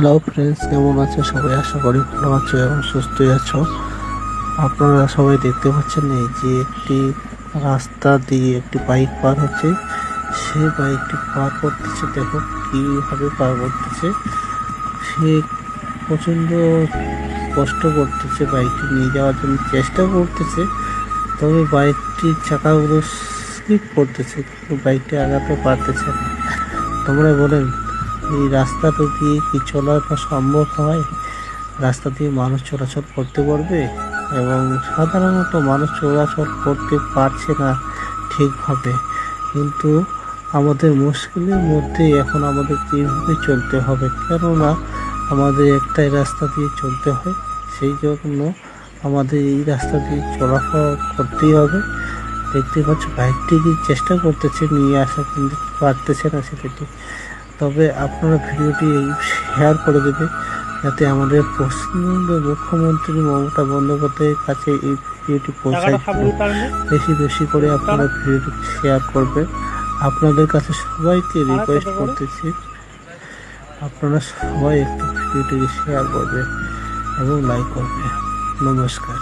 Hello friends কেমন আছো? সবাই আশা করি ভালো আছো এবং সুস্থই আছো। আপনারা সবাই দেখতে পাচ্ছেন এই যে একটি রাস্তা দিয়ে একটি বাইক পার হচ্ছে। সে বাইকটি পার করতেছে, দেখো কীভাবে পার করতেছে। সে প্রচণ্ড কষ্ট করতেছে বাইকটি নিয়ে যাওয়ার জন্য, চেষ্টা করতেছে, তবে বাইকটির চাকাগুলো স্লিপ করতেছে, কিন্তু বাইকটি আগাতে পারতেছে না। তোমরা বলেন এই রাস্তাটা দিয়ে কি চলাটা সম্ভব হয়? রাস্তা দিয়ে মানুষ চলাচল করতে পারবে? এবং সাধারণত মানুষ চলাচল করতে পারছে না ঠিকভাবে। কিন্তু আমাদের মুশকিলের মধ্যে এখন আমাদের এইভাবে চলতে হবে। কেননা আমাদের একটাই রাস্তা দিয়ে চলতে হয়, সেই জন্য আমাদের এই রাস্তা দিয়ে চলাফেরা করতেই হবে। দেখতে পাচ্ছ, বাইকটি চেষ্টা করতেছে, নিয়ে আসা কিন্তু পারতেছে না সেটাটি তবে আপনারা ভিডিওটি শেয়ার করে দেবে যাতে আমাদের পশ্চিমবঙ্গের মুখ্যমন্ত্রী মমতা বন্দ্যোপাধ্যায়ের কাছে এই ভিডিওটি পৌঁছায় বেশি বেশি করে আপনারা ভিডিওটি শেয়ার করবেন। আপনাদের কাছে সবাইকে রিকোয়েস্ট করতেছি আপনারা সবাই একটু ভিডিওটিকে শেয়ার করবেন এবং লাইক করবেন। নমস্কার।